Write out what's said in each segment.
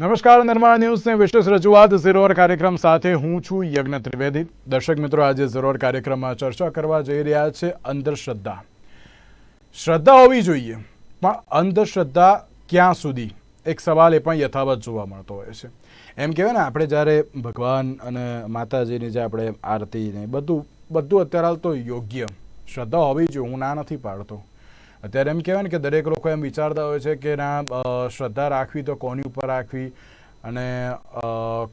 નમસ્કાર, નિર્માણ ન્યૂઝની વિશેષ રજૂઆત. ઝીરોર કાર્યક્રમ સાથે હું છું યજ્ઞ ત્રિવેદી. દર્શક મિત્રો, આજે ઝીરોર કાર્યક્રમમાં ચર્ચા કરવા જઈ રહ્યા છે અંધશ્રદ્ધા. શ્રદ્ધા હોવી જોઈએ, પણ અંધશ્રદ્ધા ક્યાં સુધી? એક સવાલ એ પણ યથાવત જોવા મળતો હોય છે. એમ કહેવાય ને, આપણે જ્યારે ભગવાન અને માતાજીની જે આપણે આરતી ને બધું બધું અત્યારે હાલ તો યોગ્ય. શ્રદ્ધા હોવી જોઈએ, હું ના નથી પાડતો. અત્યારે એમ કહેવાય ને કે દરેક લોકો એમ વિચારતા હોય છે કે ના શ્રદ્ધા રાખવી તો કોની ઉપર રાખવી? અને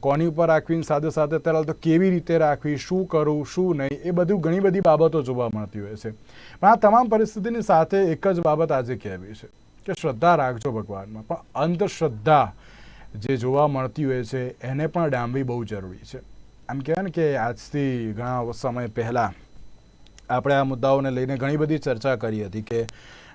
કોની ઉપર રાખવી સાથે સાથે અત્યારે તો કેવી રીતે રાખવી, શું કરવું, શું નહીં, એ બધું ઘણી બધી બાબતો જોવા મળતી હોય છે. પણ આ તમામ પરિસ્થિતિની સાથે એક જ બાબત આજે કહેવી છે કે શ્રદ્ધા રાખજો ભગવાનમાં. પણ અંધશ્રદ્ધા જે જોવા મળતી હોય છે, એને પણ ડામવી બહુ જરૂરી છે. આમ કહેવાય ને કે આજથી ઘણા સમય પહેલાં આપણે આ મુદ્દાઓને લઈને ઘણી બધી ચર્ચા કરી હતી કે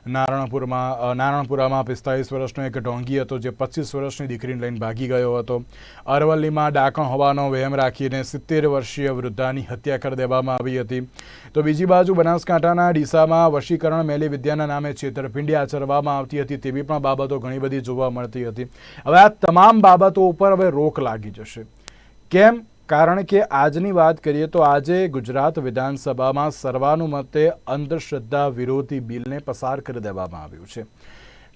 નારણપુરમાં નારણપુરામાં પિસ્તાલીસ વર્ષનો એક ઢોંગી હતો જે પચીસ વર્ષની દીકરીને લઈને ભાગી ગયો હતો. અરવલ્લીમાં ડાકણ હોવાનો વહેમ રાખીને સિત્તેર વર્ષીય વૃદ્ધાની હત્યા કરી દેવામાં આવી હતી. તો બીજી બાજુ બનાસકાંઠાના ડીસામાં વશીકરણ મેલી વિદ્યાના નામે છેતરપિંડી આચરવામાં આવતી હતી તેવી પણ બાબતો ઘણી બધી જોવા મળતી હતી. હવે આ તમામ બાબતો ઉપર હવે રોક લાગી જશે. કેમ? કારણ કે આજની વાત કરીએ તો આજે ગુજરાત વિધાનસભામાં સર્વાનુમતે અંધશ્રદ્ધા વિરોધી બિલને પસાર કરી દેવામાં આવ્યું છે.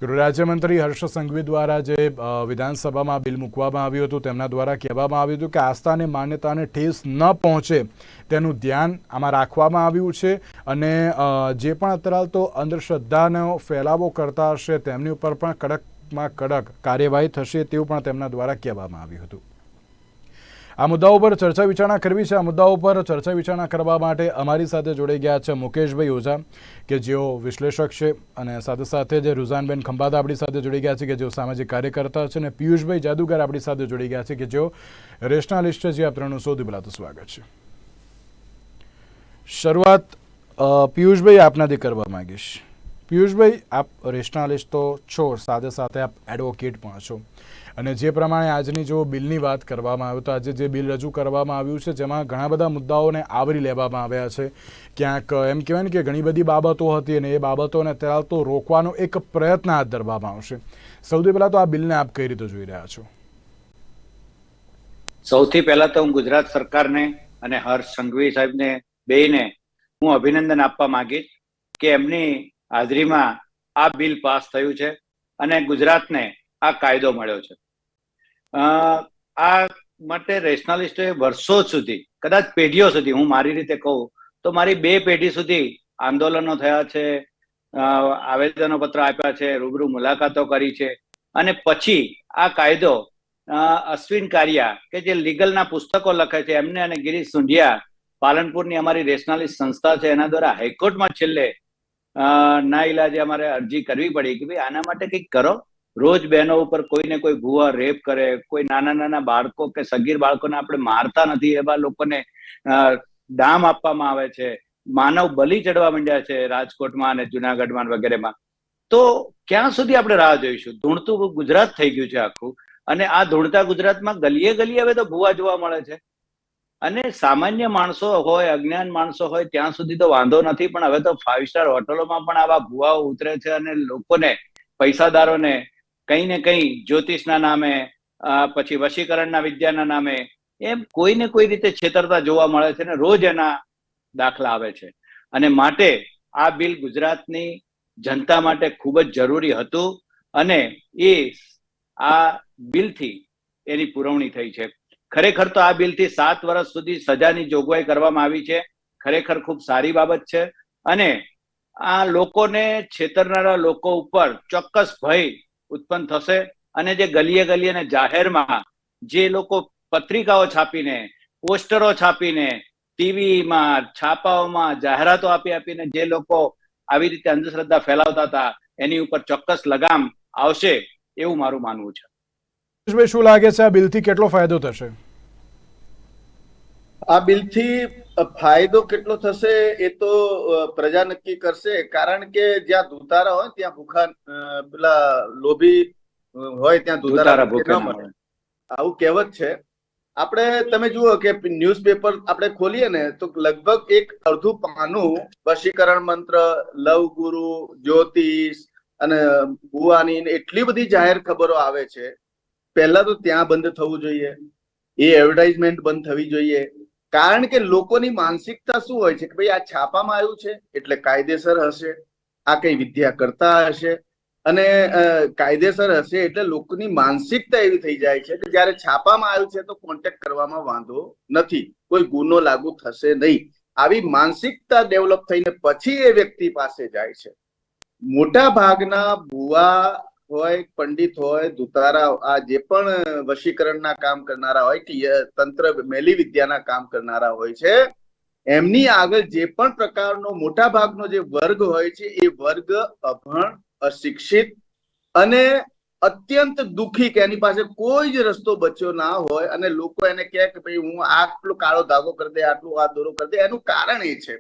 ગૃહ રાજ્યમંત્રી હર્ષ સંઘવી દ્વારા જે વિધાનસભામાં બિલ મૂકવામાં આવ્યું હતું, તેમના દ્વારા કહેવામાં આવ્યું હતું કે આસ્થાને, માન્યતાને ઠેસ ન પહોંચે તેનું ધ્યાન આમાં રાખવામાં આવ્યું છે અને જે પણ અત્યારે તો અંધશ્રદ્ધાનો ફેલાવો કરતા હશે, તેમની ઉપર પણ કડકમાં કડક કાર્યવાહી થશે તેવું પણ તેમના દ્વારા કહેવામાં આવ્યું હતું. આ મુદ્દાઓ પર ચર્ચા વિચારણા કરવી છે. આ મુદ્દાઓ પર ચર્ચા વિચારણા કરવા માટે અમારી સાથે જોડાઈ ગયા છે મુકેશભાઈ ઓઝા કે જેઓ વિશ્લેષક છે, અને સાથે સાથે જે રુઝાનબેન ખંભાત આપણી સાથે જોડી ગયા છે, કે જેઓ સામાજિક કાર્યકર્તા છે, અને પિયુષભાઈ જાદુગર આપણી સાથે જોડી ગયા છે, કે જેઓ રેશનાલિસ્ટ છે આપ ત્રણનું સૌથી પહેલાં સ્વાગત છે. શરૂઆત પિયુષભાઈ આપનાથી કરવા માંગીશ. પિયુષભાઈ, આપ રેશનાલિસ્ટ તો છો, સાથે સાથે આપ એડવોકેટ પણ છો. અને જે પ્રમાણે આજની જો બિલની વાત કરવામાં આવે તો આજે જે બિલ રજૂ કરવામાં આવ્યું છે, જેમાં ઘણા બધા મુદ્દાઓને આવરી લેવામાં આવ્યા છે. ક્યાંક એમ કહેવાય ને કે ઘણી બધી બાબતો હતી અને એ બાબતોને અત્યારે તો રોકવાનો એક પ્રયત્ન હાથ ધરવામાં આવશે. સૌથી પહેલાં તો આ બિલને આપ કઈ રીતે જોઈ રહ્યા છો? સૌથી પહેલાં તો હું ગુજરાત સરકારને અને હર્ષ સંઘવી સાહેબને બેને હું અભિનંદન આપવા માંગીશ કે એમની હાજરીમાં આ બિલ પાસ થયું છે અને ગુજરાતને આ કાયદો મળ્યો છે. આ માટે રેશનાલિસ્ટોએ વર્ષો સુધી, કદાચ પેઢીઓ સુધી, હું મારી રીતે કહું, તો મારી બે પેઢી સુધી આંદોલનો થયા છે આવેદનો પત્ર આપ્યા છે, રૂબરૂ મુલાકાતો કરી છે અને પછી આ કાયદો અશ્વિન કારિયા કે જે લીગલના પુસ્તકો લખે છે, એમને અને ગિરીશ સુંઢિયા પાલનપુરની અમારી રેશનાલિસ્ટ સંસ્થા છે, એના દ્વારા હાઈકોર્ટમાં છેલ્લે ના ઇલાજે અમારે અરજી કરવી પડી કે ભાઈ આના માટે કંઈક કરો. રોજ બહેનો ઉપર કોઈને કોઈ ભૂવા રેપ કરે, કોઈ નાના નાના બાળકો કે સગીર બાળકોને આપણે મારતા નથી એવા લોકોને દામ આપવામાં આવે છે. માનવ બલી ચડવા માંડ્યા છે રાજકોટમાં અને જુનાગઢમાં વગેરેમાં. તો ક્યાં સુધી આપણે રાહ જોઈશું? ધૂણતું ગુજરાત થઈ ગયું છે આખું. અને આ ધૂણતા ગુજરાતમાં ગલીએ ગલીએ હવે તો ભૂવા જોવા મળે છે. અને સામાન્ય માણસો હોય, અજ્ઞાન માણસો હોય, ત્યાં સુધી તો વાંધો નથી, પણ હવે તો ફાઇવ સ્ટાર હોટલોમાં પણ આવા ભૂવાઓ ઉતરે છે અને લોકોને, પૈસાદારોને કંઈ ને કંઈ જ્યોતિષના નામે પછી વશીકરણના વિદ્યાના નામે, એમ કોઈ ને કોઈ રીતે છેતરતા જોવા મળે છે અને રોજ એના દાખલા આવે છે. અને માટે આ બિલ ગુજરાતની જનતા માટે ખૂબ જ જરૂરી હતું અને એ આ બિલથી એની પુરવણી થઈ છે. ખરેખર તો આ બિલથી સાત વર્ષ સુધી સજાની જોગવાઈ કરવામાં આવી છે. ખરેખર ખૂબ સારી બાબત છે. અને આ લોકોને છેતરનારા લોકો ઉપર ચોક્કસ ભય ઉત્પન્ન થશે અને જે ગલીએ ગલીએ અને જાહેરમાં જે લોકો પત્રિકાઓ છાપીને, પોસ્ટરો છાપીને, ટીવીમાં, છાપાઓમાં જાહેરાતો આપી આપીને જે લોકો આવી રીતે અંધશ્રદ્ધા ફેલાવતા હતા, એની ઉપર ચોક્કસ લગામ આવશે એવું મારું માનવું છે. પિયુષભાઈ શું લાગે છે આ બિલથી કેટલો ફાયદો થશે? આ બિલથી ફાયદો કેટલો થશે એ તો પ્રજા નક્કી કરશે. કારણ કે જ્યાં દુતારા હોય ત્યાં ભૂખા પેલા લોભી હોય ત્યાં ભૂખે મળે. આવું કહેવત છે. આપણે તમે જુઓ કે ન્યૂઝપેપર આપણે ખોલીએ ને તો લગભગ એક અડધું પાનું વશીકરણ મંત્ર લવ ગુરુ જ્યોતિષ અને ભુવાની એટલી બધી જાહેર ખબરો આવે છે પહેલા તો ત્યાં બંધ થવું જોઈએ. એ એડવર્ટાઇઝમેન્ટ બંધ થવી જોઈએ. કારણ કે લોકોની માનસિકતા શું હોય છે કે ભાઈ આ છાપામાં આવ્યું છે, એટલે કાયદેસર હશે. આ કઈ વિદ્યા કરતા હશે. અને કાયદેસર હશે એટલે લોકોની માનસિકતા એવી થઈ જાય છે કે જ્યારે છાપામાં આવ્યું છે તો કોન્ટેક્ટ કરવામાં વાંધો નથી. કોઈ ગુનો લાગુ થશે નહીં. આવી માનસિકતા ડેવલપ થઈને પછી એ વ્યક્તિ પાસે જાય છે. મોટા ભાગના ભુવા હોય, પંડિત હોય દુતારા આ જે પણ વશીકરણના કામ કરનારા હોય કે તંત્ર મેલી વિદ્યાના કામ કરનારા હોય છે, એમની આગળ જે પણ પ્રકારનો મોટા ભાગનો જે વર્ગ હોય છે, એ વર્ગ અભણ, અશિક્ષિત અને અત્યંત દુઃખી કે એની પાસે કોઈ જ રસ્તો બચ્યો ના હોય અને લોકો એને કહે કે ભાઈ હું આટલો કાળો ધાગો કરી દે, આટલું આ દોરો કરી દે, એનું કારણ એ છે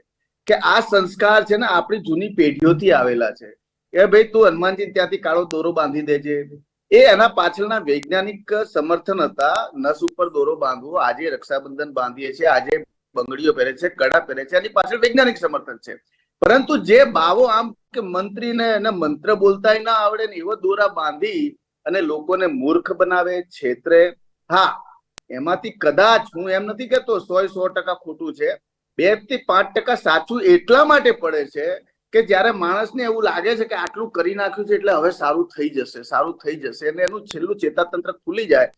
કે આ સંસ્કાર છે ને આપણી જૂની પેઢીઓથી આવેલા છે. કે ભાઈ, તું હનુમાનજી ત્યાંથી કાળો દોરો બાંધી દેજે. એ એના પાછળના વૈજ્ઞાનિક સમર્થન હતા, નસ ઉપર દોરો બાંધવો. આજે રક્ષાબંધન બાંધીએ છીએ, આજે બંગડીઓ પહેરે છે, કડા પહેરે છે, એની પાછળ વૈજ્ઞાનિક સમર્થન છે. પરંતુ જે બાવો આમ કે મંત્રીને એને મંત્ર બોલતાય ના આવડે ને એવો દોરા બાંધી અને લોકોને મૂર્ખ બનાવે, છેતરે, હા, એમાંથી કદાચ હું એમ નથી કહેતો સો સો ટકા ખોટું છે. બેથી પાંચ ટકા સાચું એટલા માટે પડે છે કે જ્યારે માણસને એવું લાગે છે કે આટલું કરી નાખ્યું છે એટલે હવે સારું થઈ જશે, સારું થઈ જશે અને એનું છેલ્લું ચેતાતંત્ર ખુલી જાય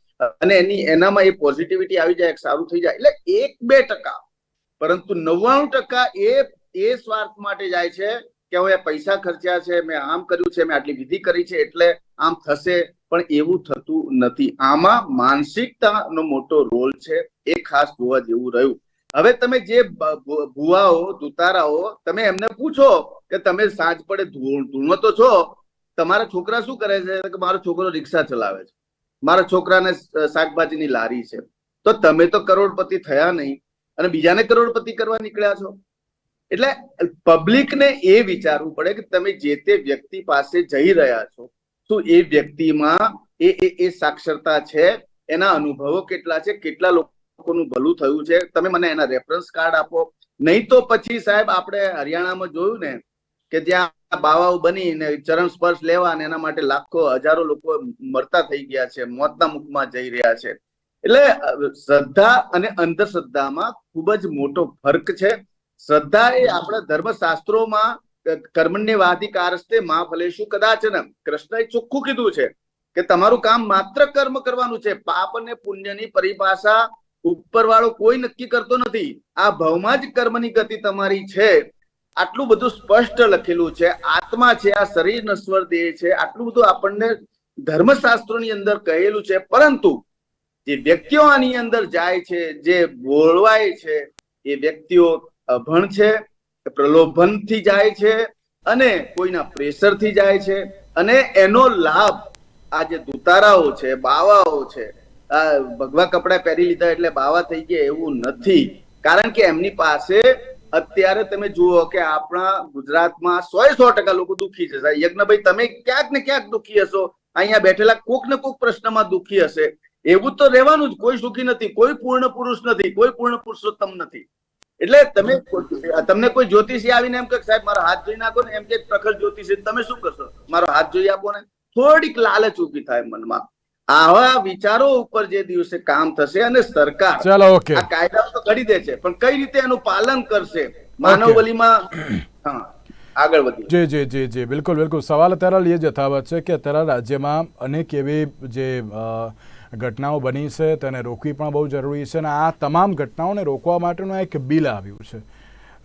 અને એની, એનામાં એ પોઝિટિવિટી આવી જાય સારું થઈ જાય એટલે એક બે ટકા. પરંતુ નવ્વાણું ટકા એ એ સ્વાર્થ માટે જાય છે કે હવે પૈસા ખર્ચ્યા છે, મેં આમ કર્યું છે, મેં આટલી વિધિ કરી છે, એટલે આમ થશે. પણ એવું થતું નથી. આમાં માનસિકતાનો મોટો રોલ છે, એ ખાસ જોવા જેવું રહ્યું. હવે તમે જે ભુવાઓ, દુતારાઓ, તમે એમને પૂછો કે તમે સાંજ પડે ધૂણો તો છો, તમારા છોકરા શું કરે છે? કે મારો છોકરો રિક્ષા ચલાવે છે. મારા છોકરાને શાકભાજીની લારી છે. તો તમે તો કરોડપતિ થયા નહીં અને બીજાને કરોડપતિ કરવા નીકળ્યા છો. એટલે પબ્લિકને એ વિચારવું પડે કે તમે જે તે વ્યક્તિ પાસે જઈ રહ્યા છો શું એ વ્યક્તિમાં એ એ સાક્ષરતા છે, એના અનુભવો કેટલા છે, કેટલા લોકોનું ભલું થયું છે. તમે મને એના રેફરન્સ કાર્ડ આપો. નહીં તો પછી સાહેબ આપણે હરિયાણામાં જોયું ને કે જ્યાં બાવાઓ બનીને ચરણ સ્પર્શ લેવા અને એના માટે લાખો, હજારો લોકો મરતા થઈ ગયા છે, મોતના મુખમાં જઈ રહ્યા છે. એટલે શ્રદ્ધા અને અંધશ્રદ્ધામાં ખૂબ જ મોટો ફરક છે. શ્રદ્ધા એ આપણા ધર્મશાસ્ત્રોમાં કર્મણ્યવાધિકારસ્તે મા ફલેશુ કદાચ ને કૃષ્ણએ ચોખ્ખું કીધું છે કે તમારું કામ માત્ર કર્મ કરવાનું છે. પાપ અને પુણ્યની પરિભાષા ઉપરવાળો કોઈ નક્કી કરતો નથી. આ ભવમાં જ કર્મની ગતિ તમારી છે. આટલું બધું સ્પષ્ટ લખેલું છે. આત્મા છે, આ શરીર નશ્વર દેહ છે. આટલું બધું આપણને ધર્મશાસ્ત્રોની અંદર કહેલું છે. પરંતુ જે વ્યક્તિઓ આની અંદર જાય છે, જે બોળવાય છે, એ વ્યક્તિઓ અભણ છે, પ્રલોભનથી જાય છે અને કોઈના પ્રેશરથી જાય છે. અને એનો લાભ આ જે દુતારાઓ છે, બાવાઓ છે ભગવા કપડા પહેરી લીધા એટલે બાવા થઈ ગયા એવું નથી. કારણ કે એમની પાસે અત્યારે તમે જુઓ કે આપણા ગુજરાતમાં સો સો ટકા લોકો દુઃખી છે. યજ્ઞભાઈ, તમે ક્યાંક ને ક્યાંક દુઃખી હશો. અહીંયા બેઠેલા કોક ને કોક પ્રશ્નમાં દુઃખી હશે. એવું તો રહેવાનું જ. કોઈ સુખી નથી, કોઈ પૂર્ણ પુરુષ નથી, કોઈ પૂર્ણ પુરુષોત્તમ નથી. એટલે તમે તમને કોઈ જ્યોતિષી આવીને એમ કે સાહેબ, મારો હાથ જોઈ નાખો ને, એમ કે પ્રખર જ્યોતિષી તમે શું કરશો? મારો હાથ જોઈ આપો ને. થોડીક લાલચ ઊભી થાય મનમાં. આવા વિચારો ઉપર જે દિવસે કામ થશે અને સરકાર ચાલો ઓકે આ કાયદાઓ તો કરી દે છે. પણ કઈ રીતે એનું પાલન કરશે? માનવબલીમાં હા આગળ વધીએ. જી જી જી જી બિલકુલ બિલકુલ. સવાલ અત્યારે એ જ યથાવત છે કે અત્યારે રાજ્યમાં અનેક એવી જે ઘટનાઓ બની છે તેને રોકવી પણ બહુ જરૂરી છે અને આ તમામ ઘટનાઓને રોકવા માટેનું એક બિલ આવ્યું છે.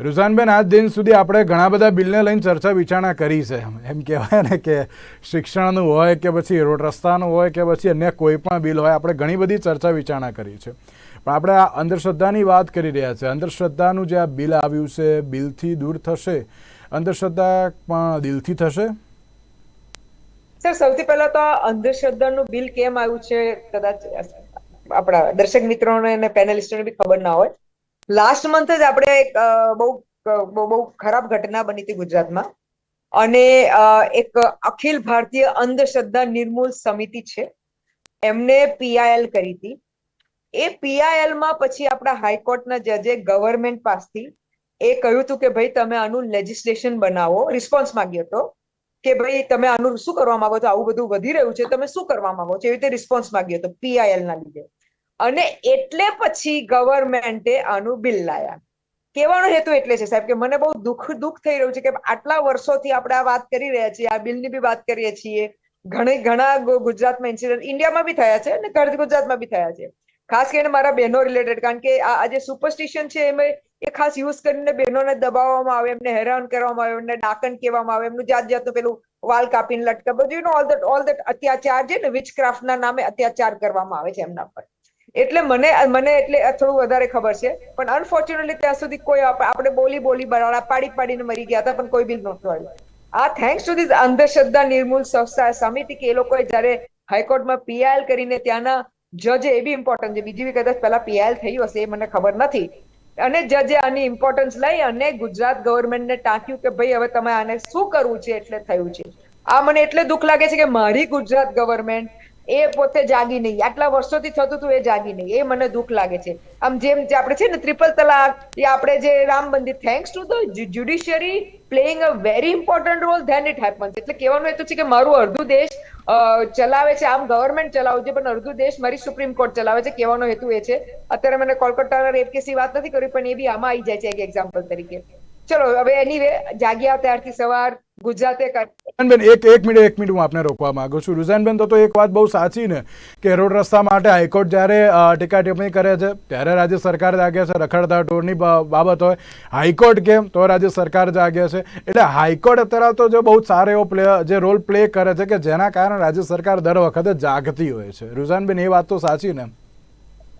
રુઝાનબેન, આજ દિન સુધી આપણે ઘણા બધા બિલને લઈને ચર્ચા વિચારણા કરી છે. એમ કહેવાય ને કે શિક્ષણનું હોય કે પછી રોડ રસ્તાનું હોય કે પછી અન્ય કોઈ પણ બિલ હોય, આપણે ઘણી બધી ચર્ચા વિચારણા કરી છે. પણ આપણે આ અંધશ્રદ્ધાની વાત કરી રહ્યા છે. અંધશ્રદ્ધાનું જે આ બિલ આવ્યું છે, બિલથી દૂર થશે. અંધશ્રદ્ધા પણ દિલથી થશે? સર, સૌથી પહેલા તો અંધશ્રદ્ધાનું બિલ કેમ આવ્યું છે? કદાચ આપણા દર્શક મિત્રોને અને પેનલિસ્ટોને બી ખબર ના હોય. લાસ્ટ મંથ જ આપણે એક બહુ બહુ ખરાબ ઘટના બની હતી ગુજરાતમાં. અને એક અખિલ ભારતીય અંધશ્રદ્ધા નિર્મૂલ સમિતિ છે. એમને પીઆઈએલ કરી હતી. એ પીઆઈએલમાં પછી આપણા હાઈકોર્ટના જજે ગવર્મેન્ટ પાસથી એ કહ્યું હતું કે ભાઈ તમે આનું લેજિસ્લેશન બનાવો. રિસ્પોન્સ માંગ્યો હતો કે ભાઈ તમે આનું શું કરવા માંગો છો? આવું બધું વધી રહ્યું છે. તમે શું કરવા માંગો છો? એવી રીતે રિસ્પોન્સ માંગ્યો હતો પીઆઈએલ ના લીધે. અને એટલે પછી ગવર્મેન્ટે આનું બિલ લાયા. કહેવાનો હેતુ એટલે છે, સાહેબ, કે મને બહુ દુઃખ દુઃખ થઈ રહ્યું છે કે આટલા વર્ષોથી આપણે આ વાત કરી રહ્યા છીએ, આ બિલની બી વાત કરીએ છીએ. ઘણી, ઘણા ગુજરાતમાં ઇન્સિડન્ટ ઇન્ડિયામાં બી થયા છે અને ગુજરાતમાં બી થયા છે. ખાસ કરીને મારા બહેનો રિલેટેડ કારણ કે આ જે સુપરસ્ટિશન છે, એમાં એ ખાસ યુઝ કરીને બહેનોને દબાવવામાં આવે, એમને હેરાન કરવામાં આવે, એમને ડાકણ કહેવામાં આવે, એમનું જાત જાતનું પેલું વાલ કાપીને લટકા બધું ઓલ ધેટ ઓલ દેટ અત્યાચાર છે ને વિચક્રાફ્ટના નામે અત્યાચાર કરવામાં આવે છે એમના પર. એટલે મને મને એટલે થોડું વધારે ખબર છે. પણ અનફોર્ચ્યુનેટલી ત્યાં સુધી કોઈ આપ- આપણે બોલી બોલી બરાડા પાડી, પાડીને મરી ગયા હતા, પણ કોઈ બિલ નહોતું આવ્યું. આ થેન્ક્સ ટુ ધીસ અંધશ્રદ્ધા નિર્મૂલ સંસ્થા સમિતિ કે એ લોકોએ જ્યારે હાઈકોર્ટમાં પીઆઈએલ કરીને ત્યાંના જજે, એ બી ઇમ્પોર્ટન્ટ છે. બીજી બી કદાચ પહેલા પીઆઈએલ થયું હશે, એ મને ખબર નથી. અને જજે આની ઇમ્પોર્ટન્સ લઈ અને ગુજરાત ગવર્મેન્ટને ટાંક્યું કે ભાઈ હવે તમે આને શું કરવું છે, એટલે થયું છે. આ મને એટલે દુઃખ લાગે છે કે મારી ગુજરાત ગવર્મેન્ટ એ પોતે જાગી નહીં. આટલા વર્ષોથી થતું હતું એ જાગી નહીં. એ મને દુઃખ લાગે છે. આમ જેમ જે આપણે છે ને ત્રિપલ તલાક, એ આપણે જે Ram Mandir thanks to the judiciary playing a very important role then it happens એટલે કહેવાનું એ તો છે કે મારું અડધું દેશ ચલાવે છે. આમ ગવર્મેન્ટ ચલાવે છે, પણ અડધું દેશ મારી સુપ્રીમ કોર્ટ ચલાવે છે. કહેવાનો હેતુ એ છે. અત્યારે મને કોલકાતાના રેપ કેસની વાત નથી કરી, પણ એ બી આમાં આવી જાય છે એક એક્ઝામ્પલ તરીકે. ચલો, હવે એની વે જાગ્યા ત્યારથી સવાર ગુજરાતે બેન એક એક મિનિટ એક મિનિટ હું આપને રોકવા માંગુ છું. રુઝાનબેન તો તો એક વાત બહુ સાચી ને કે રોડ રસ્તા માટે હાઈકોર્ટ જ્યારે ટીકા ટિપ્પણી કરે છે ત્યારે રાજ્ય સરકાર જાગે છે રખડતા ઢોરની બાબત હોય. હાઈકોર્ટ કેમ? તો રાજ્ય સરકાર જાગે છે. એટલે હાઈકોર્ટ અત્યારે તો જે બહુ સારો એવો પ્લે જે રોલ પ્લે કરે છે કે જેના કારણે રાજ્ય સરકાર દર વખતે જાગતી હોય છે. રુઝાનબેન એ વાત તો સાચી ને?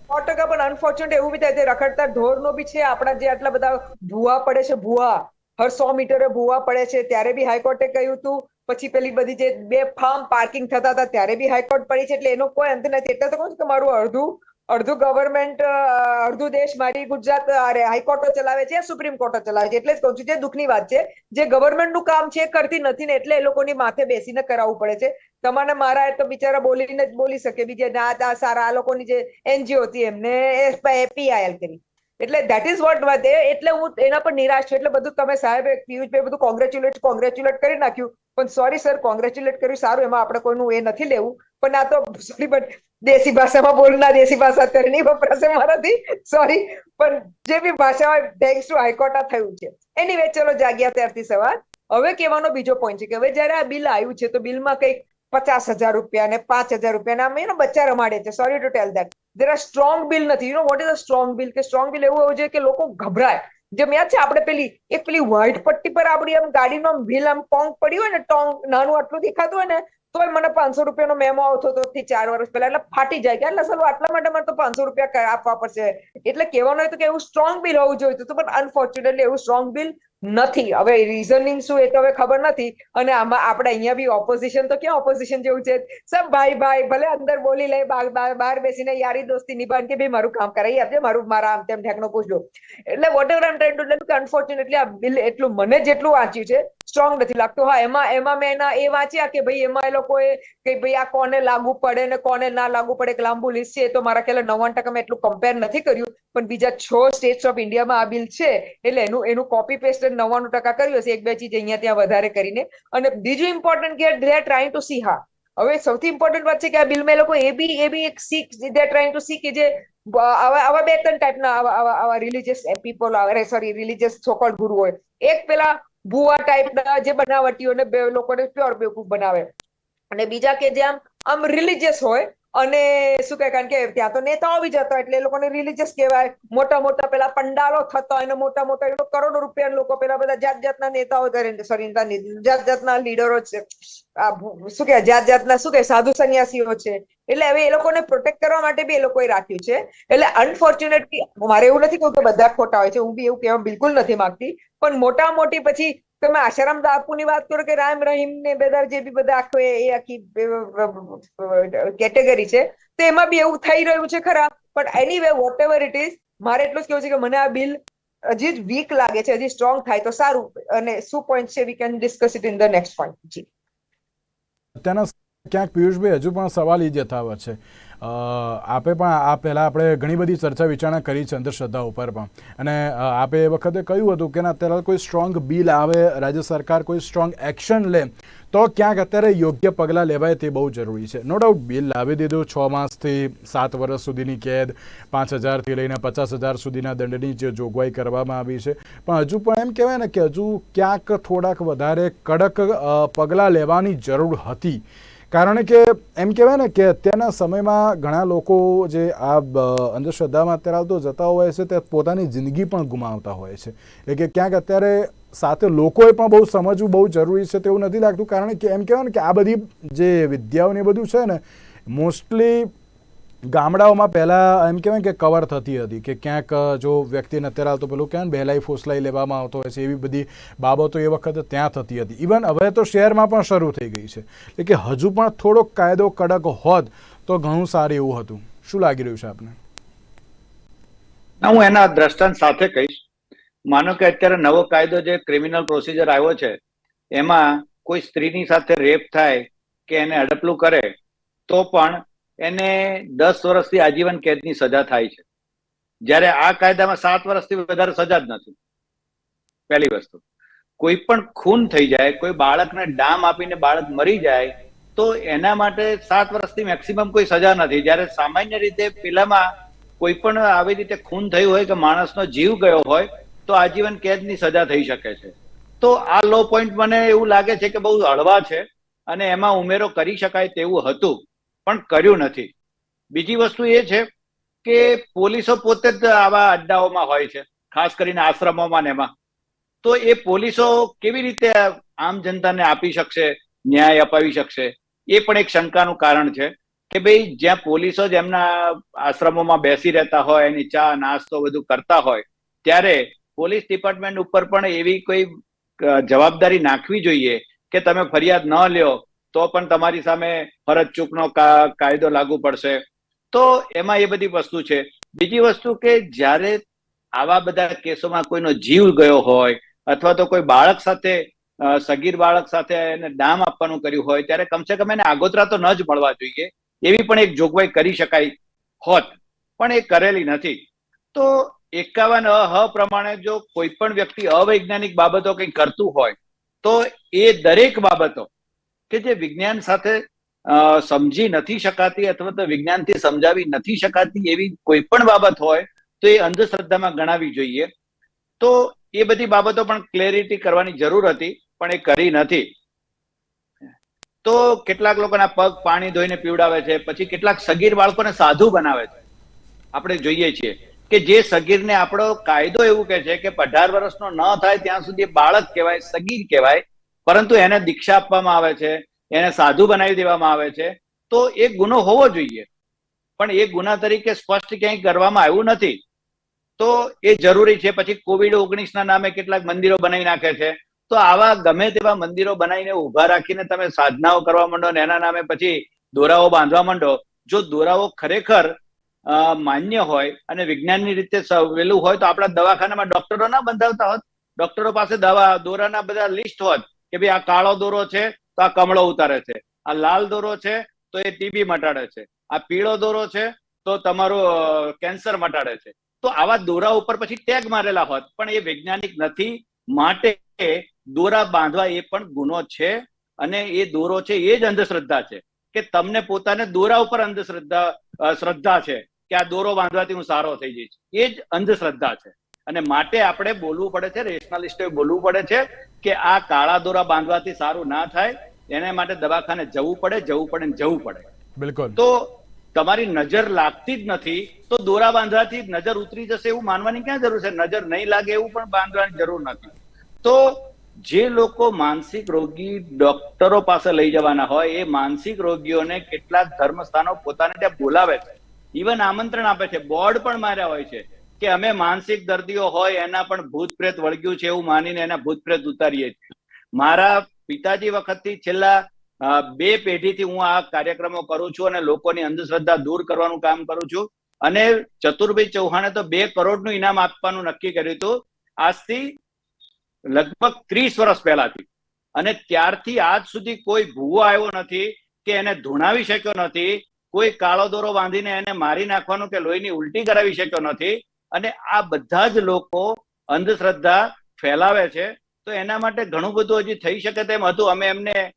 સો ટકા પણ અનફોર્ચ્યુનેટ એવું બી થાય છે. રખડતા ઢોરનો બી છે આપણા જે આટલા બધા ભૂવા પડે છે ભૂવા. હર સો મીટરે ભૂવા પડે છે, ત્યારે બી હાઈકોર્ટે કહ્યું હતું પછી પેલી બધી જે બે ફાર્મ પાર્કિંગ થતા હતા, ત્યારે બી હાઈકોર્ટ પડી છે, એટલે એનો કોઈ અંત નથી. એટલે તો કહું કે મારું અડધું અડધું ગવર્મેન્ટ અડધું દેશ, મારી ગુજરાત હાઈકોર્ટો ચલાવે છે સુપ્રીમ કોર્ટો ચલાવે છે. એટલે જ કહું છું, જે દુઃખની વાત છે, જે ગવર્મેન્ટનું કામ છે કરતી નથી ને, એટલે એ લોકોની માથે બેસીને કરાવવું પડે છે. તમારે મારા એ તો બિચારા બોલીને જ બોલી શકે, બીજે ના, આ સારા, આ લોકોની જે એનજીઓ હતી એમને એપીઆઈએલ કરી. એટલે દેટ ઇઝ વોટ વાત એટલે હું એના પર નિરાશ છું. એટલે બધું તમે સાહેબ પિયુષભાઈ બધું કોંગ્રેચ્યુલેટ કોંગ્રેચ્યુલેટ કરી નાખ્યું. પણ સોરી સર કોંગ્રેચ્યુલેટ કર્યું સારું. એમાં આપણે કોઈનું એ નથી લેવું. પણ આ તો સોરી બટ દેશી ભાષામાં બોલના દેશી ભાષા અત્યારે નહીં વપરાશે મારાથી. સોરી પણ જે બી ભાષામાં થેન્ક્સ ટુ હાઈકોર્ટ આ થયું છે. એનીવે ચલો જાગ્યા ત્યારથી સવાર. હવે કહેવાનો બીજો પોઈન્ટ છે કે હવે જ્યારે આ બિલ આવ્યું છે, તો બિલમાં કંઈક પચાસ હજાર રૂપિયા ને પાંચ હજાર રૂપિયા ને આમ એનો બચ્ચા રમાડે છે. Sorry to tell that there are strong bill નથી. You know what is a strong bill કે સ્ટ્રોંગ બિલ એવું હોવું જોઈએ કે લોકો ગભરાય. જેમ યાદ છે આપણે પેલી એક પેલી વ્હાઈટ પટ્ટી પર આપણી આમ ગાડીનો વ્હીલ આમ પોંગ પડી હોય ને ટોંગ નાનું આટલું દેખાતું હોય ને, તોય મને પાંચસો રૂપિયાનો મેમો આવતો હતો થી ચાર વર્ષ પહેલા. એટલે ફાટી જાય કે, એટલે સાલું આટલા માટે મને તો પાંચસો રૂપિયા આપવા પડશે. એટલે કહેવાનું હતું કે એવું સ્ટ્રોંગ બિલ હોવું જોઈએ તો પણ અનફોર્ચ્યુનેટલી એવું સ્ટ્રોંગ બિલ નથી. હવે રીઝનિંગ શું એ તો હવે ખબર નથી. અને આમાં આપણે અહીંયા બી ઓપોઝિશન તો ક્યાં ઓપોઝિશન જેવું છે? સબ ભાઈ ભાઈ, ભલે અંદર બોલી લે બહાર બેસીને યારી દોસ્તી નિભાન કે ભાઈ મારું કામ કરાવી આપજે, મારું મારા આમ તેમ ઢેકણો પૂછજો. એટલે whatever am trying to unfortunately આ બિલ એટલું મને જેટલું વાંચ્યું છે. સ્ટ્રોંગ નથી લાગતું. હા, એમાં એમાં મેં એના એ વાંચ્યા કે ભાઈ એમાં એ લોકોએ કે ભાઈ આ કોને લાગુ પડે ને કોને ના લાગુ પડે એક લાંબુ લિસ્ટ છે. એ તો મારા ખ્યાલે નવ્વાણ ટકા મેં એટલું કમ્પેર નથી કર્યું. પણ બીજા છ સ્ટેટ્સ ઓફ ઇન્ડિયામાં આ બિલ છે. એટલે એનું એનું કોપી પેસ્ટ નવ્વાણું ટકા કર્યું હશે એક બે ચીજ અહીંયા ત્યાં વધારે કરીને. અને બીજું ઇમ્પોર્ટન્ટ કે they are trying to see હા. હવે સૌથી ઇમ્પોર્ટન્ટ વાત છે કે આ બિલમાં એ લોકો એ બી એ બી એક શીખ they are trying to see કે જે આવા આવા બે ત્રણ ટાઈપના આવા આવા આવા રિલીજીયસ પીપલ આવે sorry religious so called guru હોય. એક પેલા ભુવા ટાઈપના જે બનાવટીઓને બે લોકોને પ્યોર બેવકૂફ બનાવે. અને બીજા કે જે આમ આમ રિલીજીયસ હોય અને શું કહે, કારણ કે ત્યાં તો નેતાઓ બી જતા એટલે એ લોકોને રિલીજીયસ કહેવાય. મોટા મોટા પેલા પંડાલો થતા અને મોટા મોટા એ કરોડો રૂપિયા લોકો, પેલા બધા જાત જાતના નેતાઓ સોરી જાત જાતના લીડરો છે. આ શું કે જાત જાતના, શું કે સાધુ સંન્યાસીઓ છે. એટલે હવે એ લોકોને પ્રોટેક્ટ કરવા માટે બી એ લોકોએ રાખ્યું છે. એટલે અનફોર્ચ્યુનેટલી મારે એવું નથી કહું કે બધા ખોટા હોય છે, હું બી એવું કહેવા બિલકુલ નથી માંગતી. પણ મોટા મોટી પછી તમે આશારામ બાપુની વાત કરો કે રામ રહીમ ને બધા જે બી બધા આખો એ આખી કેટેગરી છે, તો એમાં બી એવું થઈ રહ્યું છે ખરા. પણ anyway whatever it is મારે એટલું જ કેવું છે કે મને આ બિલ હજી જ વીક લાગે છે, હજી સ્ટ્રોંગ થાય તો સારું. અને શું પોઈન્ટ છે we can discuss it in the next point જી. ક્યાંક પિયુષભાઈ હજુ પણ સવાલ એ જ યથાવત છે. આપે પણ આ પહેલાં આપણે ઘણી બધી ચર્ચા વિચારણા કરી છે અંધશ્રદ્ધા ઉપર પણ. અને આપે એ વખતે કહ્યું હતું કે અત્યારે કોઈ સ્ટ્રોંગ બિલ આવે, રાજ્ય સરકાર કોઈ સ્ટ્રોંગ એક્શન લે, તો ક્યાંક અત્યારે યોગ્ય પગલાં લેવાય તે બહુ જરૂરી છે. નો ડાઉટ બિલ લાવી દીધું છ માસથી સાત વર્ષ સુધીની કેદ, પાંચ હજારથી લઈને પચાસ હજાર સુધીના દંડની જે જોગવાઈ કરવામાં આવી છે. પણ હજુ પણ એમ કહેવાય ને કે હજુ ક્યાંક થોડાક વધારે કડક પગલાં લેવાની જરૂર હતી. કારણ કે એમ કહેવાય ને કે અત્યારના સમયમાં ઘણા લોકો જે આ અંધશ્રદ્ધામાં અત્યારે આવતો જતા હોય છે, તે પોતાની જિંદગી પણ ગુમાવતા હોય છે. એટલે કે ક્યાંક અત્યારે સાથે લોકોએ પણ બહુ સમજવું બહુ જરૂરી છે તેવું નથી લાગતું. કારણ કે એમ કહેવાય ને કે આ બધી જે વિદ્યાઓને બધું છે ને, મોસ્ટલી ગામડાઓમાં પહેલાં એમ કહેવાય કે કવર થતી હતી કે ક્યાંક જો વ્યક્તિને અત્યારે આવતો પેલું ક્યાં બહેલાઈ ફોસલાઈ લેવામાં આવતો હોય છે, એવી બધી બાબતો એ વખતે ત્યાં થતી હતી. ઇવન હવે તો શહેરમાં પણ શરૂ થઈ ગઈ છે. એટલે કે હજુ પણ થોડોક કાયદો કડક હોત તો ઘણું સારું એવું હતું. શું લાગી રહ્યું છે આપને? હું એના દ્રષ્ટાંત સાથે કહીશ. માનો કે અત્યારે નવો કાયદો જે ક્રિમિનલ પ્રોસિજર આવ્યો છે, એમાં કોઈ સ્ત્રીની સાથે રેપ થાય કે એને અડપલું કરે, તો પણ એને દસ વર્ષથી આજીવન કેદની સજા થાય છે. જ્યારે આ કાયદામાં સાત વર્ષથી વધારે સજા જ નથી. પહેલી વસ્તુ. કોઈ પણ ખૂન થઈ જાય, કોઈ બાળકને ડામ આપીને બાળક મરી જાય, તો એના માટે સાત વર્ષથી મેક્સિમમ કોઈ સજા નથી. જ્યારે સામાન્ય રીતે પેલામાં કોઈ પણ આવી રીતે ખૂન થયું હોય કે માણસનો જીવ ગયો હોય, તો આજીવન કેદની સજા થઈ શકે છે. તો આ લો પોઈન્ટ મને એવું લાગે છે કે બહુ હળવા છે અને એમાં ઉમેરો કરી શકાય તેવું હતું. પણ કર્યું નથી. બીજી વસ્તુ એ છે કે પોલીસો પોતે જ આવા અડ્ડાઓમાં હોય છે, ખાસ કરીને આશ્રમોમાં ને એમાં. તો એ પોલીસો કેવી રીતે આમ જનતાને આપી શકશે, ન્યાય અપાવી શકશે, એ પણ એક શંકાનું કારણ છે કે ભાઈ જ્યાં પોલીસો જ એમના આશ્રમોમાં બેસી રહેતા હોય, એની ચા, નાસ્તો બધું કરતા હોય, ત્યારે પોલીસ ડિપાર્ટમેન્ટ ઉપર પણ એવી કોઈ જવાબદારી નાખવી જોઈએ કે તમે ફરિયાદ ન લ્યો તો પણ તમારી સામે ફરજ ચૂકનો કાયદો લાગુ પડશે. તો એમાં એ બધી વસ્તુ છે. બીજી વસ્તુ કે જ્યારે આવા બધા કેસોમાં કોઈનો જીવ ગયો હોય અથવા તો કોઈ બાળક સાથે સગીર બાળક સાથે એને દામ આપવાનું કર્યું હોય, ત્યારે કમસે કમ એને આગોતરા તો ન જ મળવા જોઈએ. એવી પણ એક જોગવાઈ કરી શકાય હોત, પણ એ કરેલી નથી. તો એકાવન અહ પ્રમાણે જો કોઈ પણ વ્યક્તિ અવૈજ્ઞાનિક બાબતો કંઈ કરતું હોય, તો એ દરેક બાબતો કે જે વિજ્ઞાન સાથે સમજી નથી શકાતી અથવા તો વિજ્ઞાનથી સમજાવી નથી શકાતી એવી કોઈ પણ બાબત હોય, તો એ અંધશ્રદ્ધામાં ગણાવી જોઈએ. તો એ બધી બાબતો પણ ક્લેરિટી કરવાની જરૂર હતી, પણ એ કરી નથી. તો કેટલાક લોકોના પગ પાણી ધોઈને પીવડાવે છે, પછી કેટલાક સગીર બાળકોને સાધુ બનાવે છે. આપણે જોઈએ છીએ કે જે સગીરને આપણો કાયદો એવું કહે છે કે અઢાર વર્ષનો ન થાય, ત્યાં સુધી બાળક કહેવાય, સગીર કહેવાય પરંતુ એને દીક્ષા આપવામાં આવે છે, એને સાધુ બનાવી દેવામાં આવે છે, તો એ ગુનો હોવો જોઈએ. પણ એ ગુના તરીકે સ્પષ્ટ ક્યાંય કરવામાં આવ્યું નથી. તો એ જરૂરી છે, પછી કોવિડ ઓગણીસ ના નામે કેટલાક મંદિરો બનાવી નાખે છે. તો આવા ગમે તેવા મંદિરો બનાવીને ઊભા રાખીને તમે સાધનાઓ કરવા માંડો ને એના નામે પછી દોરાઓ બાંધવા માંડો, જો દોરાઓ ખરેખર માન્ય હોય અને વિજ્ઞાનની રીતે સવેલું હોય તો આપણા દવાખાનામાં ડોક્ટરો ના બંધાવતા હોત. ડોક્ટરો પાસે દવા, દોરાના બધા લિસ્ટ હોત. કે ભાઈ આ કાળો દોરો છે તો આ કમળો ઉતારે છે. આ લાલ દોરો છે તો એ ટીબી મટાડે છે. આ પીળો દોરો છે તો તમારું કેન્સર મટાડે છે. તો આવા દોરા ઉપર પછી ટેગ મારેલા હોત, પણ એ વૈજ્ઞાનિક નથી. માટે દોરા બાંધવા એ પણ ગુનો છે અને એ દોરો છે એ જ અંધશ્રદ્ધા છે. કે તમને પોતાને દોરા ઉપર અંધશ્રદ્ધા શ્રદ્ધા છે કે આ દોરો બાંધવાથી હું સારો થઈ જઈશ. એ જ અંધશ્રદ્ધા છે. અને માટે આપણે બોલવું પડે છે રેશનાલિસ્ટોએ બોલવું પડે છે કે આ કાળા દોરા બાંધવાથી સારું ના થાય એને માટે દવાખાને જવું પડે જવું પડે ને જવું પડે. બિલકુલ. તો તમારી નજર લાગતી જ નથી તો દોરા બાંધવાથી નજર ઉતરી જશે એવું માનવાની ક્યાં જરૂર છે? નજર નહીં લાગે એવું પણ બાંધવાની જરૂર નથી. તો જે લોકો માનસિક રોગી ડોક્ટરો પાસે લઈ જવાના હોય એ માનસિક રોગીઓને કેટલાક ધર્મસ્થાનો પોતાને ત્યાં બોલાવે છે. ઇવન આમંત્રણ આપે છે. બોર્ડ પણ માર્યા હોય છે. કે અમે માનસિક દર્દીઓ હોય, એના પણ ભૂત પ્રેત વળગ્યું છે એવું માનીને એના ભૂત પ્રેત ઉતારીએ છીએ. મારા પિતાજી વખતથી છેલ્લા બે પેઢીથી હું આ કાર્યક્રમો કરું છું અને લોકોની અંધશ્રદ્ધા દૂર કરવાનું કામ કરું છું. અને ચતુરભાઈ ચૌહાણે તો બે કરોડનું ઇનામ આપવાનું નક્કી કર્યું હતું. આજથી લગભગ ત્રીસ વર્ષ પહેલાથી. અને ત્યારથી આજ સુધી કોઈ ભૂવો આવ્યો નથી કે એને ધૂણાવી શક્યો નથી. કોઈ કાળો દોરો બાંધીને એને મારી નાખવાનું કે લોહીની ઉલટી કરાવી શક્યો નથી. અને આ બધા જ લોકો અંધશ્રદ્ધા ફેલાવે છે તો એના માટે ઘણું બધું હજી થઈ શકે તેમ હતું. અમે એમને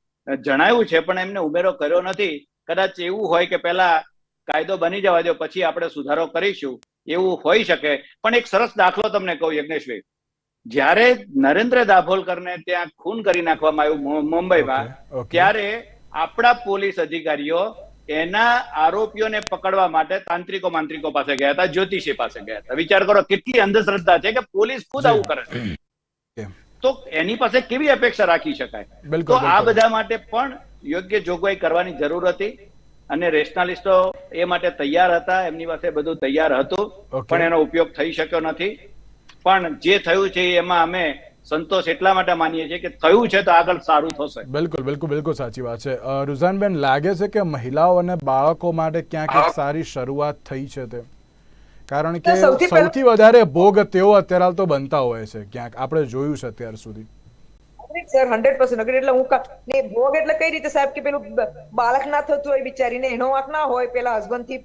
જણાવ્યું છે પણ એમને ઉમેરો કર્યો નથી. કદાચ એવું હોય કે પહેલા કાયદો બની જવા દો પછી આપણે સુધારો કરીશું. એવું હોઈ શકે. પણ એક સરસ દાખલો તમને કહું યજ્ઞેશભાઈ. જ્યારે નરેન્દ્ર દાભોલકરને ત્યાં ખૂન કરી નાખવામાં આવ્યું મુંબઈમાં. ત્યારે આપણા પોલીસ અધિકારીઓ એના આરોપીઓને પકડવા માટે તાંત્રિકો માંત્રિકો પાસે ગયા હતા જ્યોતિષી પાસે ગયા હતા. વિચાર કરો કેટલી અંધશ્રદ્ધા છે કે પોલીસ ખુદ આવું કરે છે. તો એની પાસે કેવી અપેક્ષા રાખી શકાય? તો બિલકુલ. આ બધા માટે પણ યોગ્ય જોગવાઈ કરવાની જરૂર હતી અને રેશનાલિસ્ટો એ માટે તૈયાર હતા એમની પાસે બધું તૈયાર હતું. પણ એનો ઉપયોગ થઈ શક્યો નથી. પણ જે થયું છે એમાં અમે સંતોષ એટલા માટે માનીએ છીએ કે થયું છે તો આગળ સારું થશે. બિલકુલ બિલકુલ બિલકુલ સાચી વાત છે. રુઝાનબેન લાગે છે કે મહિલાઓ અને બાળકો માટે ક્યાંક એક સારી શરૂઆત થઈ છે તે? કારણ કે સૌથી વધારે ભોગ તેઓ અત્યારે હાલ તો બનતા હોય છે ક્યાંક. આપણે જોયું છે અત્યાર સુધી. સર હંડ્રેડ પર્સન્ટ અગ્રી એટલે હું ને ભોગ એટલે કઈ રીતે સાહેબ કે પેલું બાળક ના થતું હોય બિચારીને એનો વાંક ના હોય પેલા હસબન્ડથી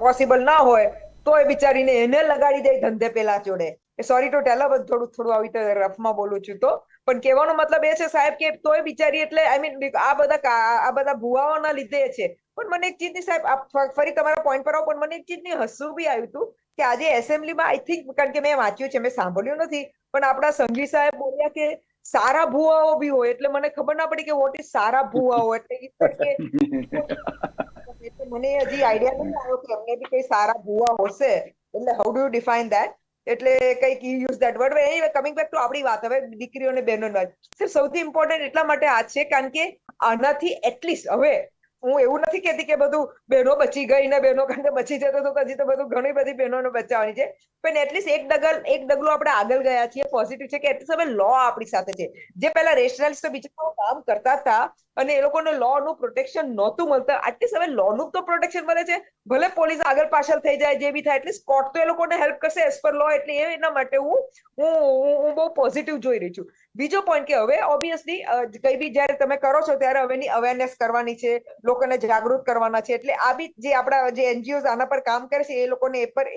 પોસિબલ ના હોય તો એ બિચારીને એને લગાડી દે ધંધે પેલા જોડે. સોરી ટુ ટેલ થોડું થોડું આવી રીતે રફમાં બોલું છું તો. પણ કહેવાનો મતલબ એ છે સાહેબ કે તોય બિચારી એટલે આઈ મીન આ બધા આ બધા ભુવાઓના લીધે છે. પણ મને એક ચીજની સાહેબ ફરી તમારા પોઈન્ટ પર આવો પણ મને એક ચીજની હસવું બી આવ્યું હતું કે આજે એસેમ્બલીમાં આઈ થિંક કારણ કે મેં વાંચ્યું છે મેં સાંભળ્યું નથી પણ આપણા સંઘવી સાહેબ બોલ્યા કે સારા ભુવાઓ બી હોય એટલે મને ખબર ના પડી કે વોટ ઇઝ સારા ભુવાઓ? એટલે મને હજી આઈડિયા નથી આવ્યો કે એમને બી કોઈ સારા ભુવા હશે. એટલે how do you define that એટલે કંઈક use that word anyway coming back to આપણી વાત, હવે દીકરીઓ અને બહેનો વાત. સર સૌથી ઇમ્પોર્ટન્ટ એટલા માટે આ છે, કારણ કે આનાથી એટલીસ્ટ હવે હું એવું નથી કેતી કે બધું બહેનો બચી ગઈ ને બહેનો કારણ કે બચી જતો તો હજી તો બધું ઘણી બધી બહેનોને બચાવવાની છે. પણ એટલીસ્ટ એક ડગલ, એક ડગલું આપણે આગળ ગયા છીએ પોઝિટિવ છે કે એટલીસ્ટ હવે લો આપણી સાથે છે. જે પહેલા રેશનલિસ્ટો બીજા કામ કરતા હતા અને એ લોકોને લો નું પ્રોટેક્શન નહોતું મળતું. એટલીસ્ટ હવે લો નું તો પ્રોટેક્શન મળે છે. ભલે પોલીસ આગળ પાછળ થઈ જાય, જે બી થાય એટલીસ્ટ કોર્ટ તો એ લોકોને હેલ્પ કરશે એઝ પર લો એટલે એના માટે હું હું હું બહુ પોઝિટિવ જોઈ રહી છું. બીજો પોઈન્ટ કે હવે ઓબ્વિયસલી કઈ બી જ્યારે તમે કરો છો, ત્યારે હવેની અવેરનેસ કરવાની છે, લોકોને જાગૃત કરવાના છે એટલે આ બી જે આપણા જે એનજીઓ આના પર કામ કરે છે, એ લોકોને એ પર,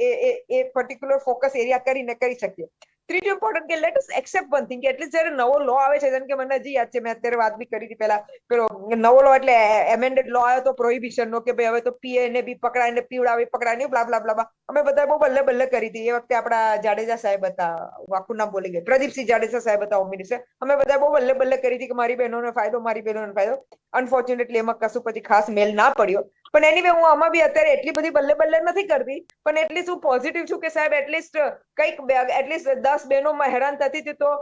એ પર્ટિક્યુલર ફોકસ એરિયા કરીને કરી શકીએ ત્રીજું ઇમ્પોર્ટન્ટ કે let us accept one thing કે એટલીસ્ટ જ્યારે નવો લો આવે છે, જેમ કે મને હજી યાદ છે, મેં અત્યારે વાત બી કરી હતી પેલા પેલો, નવો લો એટલે એમેન્ડેડ લો આવ્યો તો પ્રોહિબિશન નો, કે ભાઈ હવે તો પીએ ને બી પકડાય ને પીવડાવી, પકડાય ને બ્લા બ્લા બ્લા. અમે બધા બહુ બલ્લે બલ્લે કરી હતી એ વખતે આપણા જાડેજા સાહેબ હતા. આખું નામ બોલી ગયા પ્રદીપસિંહ જાડેજા સાહેબ હતા હોમ મિનિસ્ટર અમે બધા બહુ બલ્લે બલ્લે કરી હતી કે મારી બહેનોને ફાયદો, મારી બહેનોને ફાયદો. અનફોર્ચ્યુનેટલી એમાં કશું પછી ખાસ મેલ ના પડ્યો. પણ એની હું આમાં બી અત્યારે એટલી બધી બલ્લે બલ્લે નથી કરતી. પણ એટલીસ્ટ હું પોઝિટિવ છું કે સાહેબ એટલીસ્ટ કંઈક એટલીસ્ટ દસ બહેનોમાં હેરાન થતી હતી તો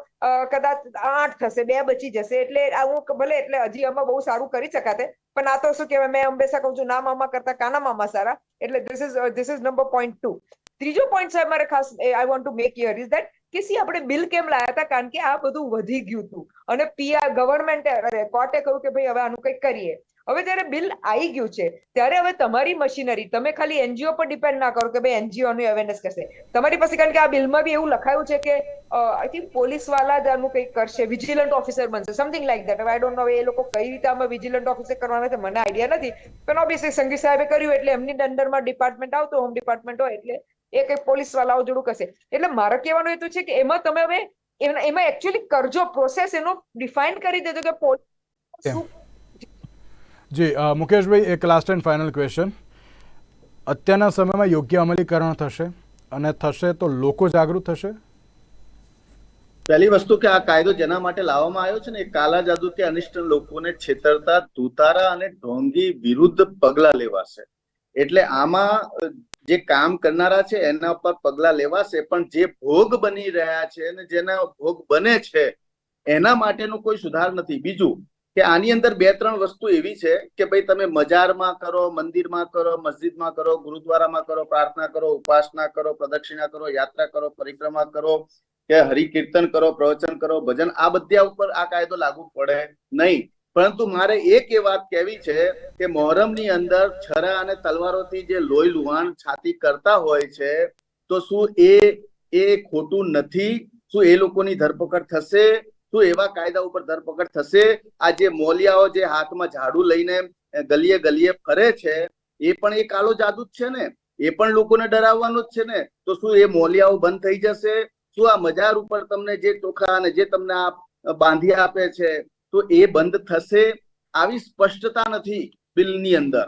કદાચ આઠ થશે, બે બચી જશે, એટલે હું ભલે એટલે હજી આમાં બહુ સારું કરી શકાતે પણ આ તો શું કહેવાય, મેં હંમેશા કહું છું, ના મામા કરતા કાના મામા સારા, એટલે this is this is number point two ત્રીજો પોઈન્ટ સાહેબ મારે ખાસ I want to make here is that કે સી આપણે બિલ કેમ લાયા હતા, કારણ કે આ બધું વધી ગયું હતું, અને પીઆર ગવર્મેન્ટે કોર્ટે કહ્યું કે ભાઈ હવે આનું કંઈક કરીએ. હવે જ્યારે બિલ આવી ગયું છે, ત્યારે હવે તમારી મશીનરી, તમે ખાલી એનજીઓ પર ડિપેન્ડ ના કરો કે ભાઈ એનજીઓ નું અવેરનેસ કરશે. તમારી પાસે, કારણ કે આ બિલમાં બી એવું લખાયું છે કે આઈ થિંક પોલીસવાળા જ આનું કંઈક કરશે વિજિલન્ટ ઓફિસર બનશે something like that I don't know એ લોકો કઈ રીતે આમાં વિજિલન્ટ ઓફિસર કરવાના છે, મને આઈડિયા નથી. પણ ઓબ્વિયસલી સંગીત સાહેબે કર્યું એટલે એમની અંડરમાં ડિપાર્ટમેન્ટ આવતો હોમ ડિપાર્ટમેન્ટ હોય એટલે એ કઈ પોલીસ વાળાઓ જોડું કરશે. એટલે મારો કહેવાનો હેતુ છે કે એમાં તમે હવે એમાં એકચ્યુઅલી કરજો પ્રોસેસ એનો ડિફાઇન કરી દેજો કે જી મુકેશભાઈ, એક લાસ્ટ એન્ડ ફાઇનલ ક્વેશ્ચન અત્યારના સમયમાં યોગ્ય અમલીકરણ થશે અને થશે તો લોકો જાગૃત થશે? પહેલી વસ્તુ કે આ કાયદો જેના માટે લાવવામાં આવ્યો છે ને કાલા જાદુ કે અનિષ્ટ લોકોને છેતરતા, તુતારા અને ઢોંગી વિરુદ્ધ પગલા લેવાશે. એટલે આમાં જે કામ કરનારા છે, એના પર પગલા લેવાશે, પણ જે ભોગ બની રહ્યા છે અને જેના ભોગ બને છે, એના માટેનો કોઈ સુધાર નથી. બીજું કે આની અંદર બે ત્રણ વસ્તુ એવી છે કે ભાઈ તમે મજારમાં કરો, મંદિરમાં કરો, મસ્જિદમાં કરો, ગુરુદ્વારામાં કરો, પ્રાર્થના કરો, ઉપાસના કરો, પ્રદક્ષિણા કરો, યાત્રા કરો, પરિક્રમા કરો કે હરિકીર્તન કરો, પ્રવચન કરો, ભજન, આ બધા ઉપર આ કાયદો લાગુ પડે નહીં. પરંતુ મારે એક એ વાત કહેવી છે કે મોહરમની અંદર છરા અને તલવારોથી જે લોહી લુહાણ છાતી કરતા હોય છે, તો શું એ એ ખોટું નથી? શું એ લોકોની ધરપકડ થશે? શું એવા કાયદા ઉપર ધરપકડ થશે? આ જે મોલિયાઓ જે હાથમાં ઝાડુ લઈને ગલીએ ગલીએ ફરે છે, એ પણ એ કાળો જાદુ જ છે ને? એ પણ લોકોને ડરાવવાનું જ છે ને? તો શું એ મોલિયાઓ બંધ થઈ જશે? શું આ મજાર ઉપર તમને જે ચોખા અને જે તમને આ બાંધી આપે છે તો એ બંધ થશે? આવી સ્પષ્ટતા નથી બિલની અંદર.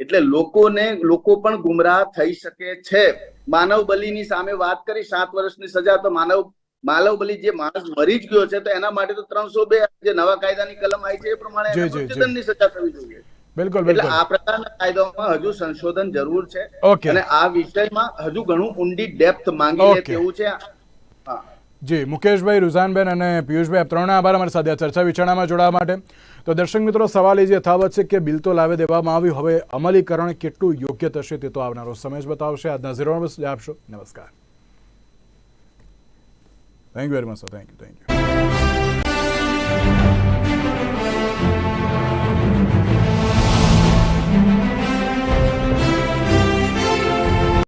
એટલે લોકોને લોકો પણ ગુમરાહ થઈ શકે છે. માનવ બલિની સામે વાત કરી સાત વર્ષની સજા તો માનવ માનવ બલી જે માણસ મરી જ ગયો છે તો એના માટે તો ત્રણસો બે જે નવા કાયદાની કલમ આવી છે એ પ્રમાણે. મૃત્યુદંડની સજા થવી જોઈએ. બિલકુલ એટલે આ પ્રકારના કાયદાઓમાં હજુ સંશોધન જરૂર છે. અને આ વિષયમાં હજુ ઘણું ઊંડી ડેપ્થ માંગી લે તેવું છે જી, મુકેશભાઈ, રૂઝાનબેન અને પિયુષભાઈ, આપ ત્રણના આભાર અમારી સાથે ચર્ચા વિચારણામાં જોડાવા માટે. તો દર્શક મિત્રો, સવાલ એ જે યથાવત છે કે બિલ તો લાવી દેવામાં આવ્યું, હવે અમલીકરણ કેટલું યોગ્ય થશે તે તો આવનારો સમય જ બતાવશે. આજના ઝીરો બસ આપશો નમસ્કાર. Thank you very much sir thank you thank you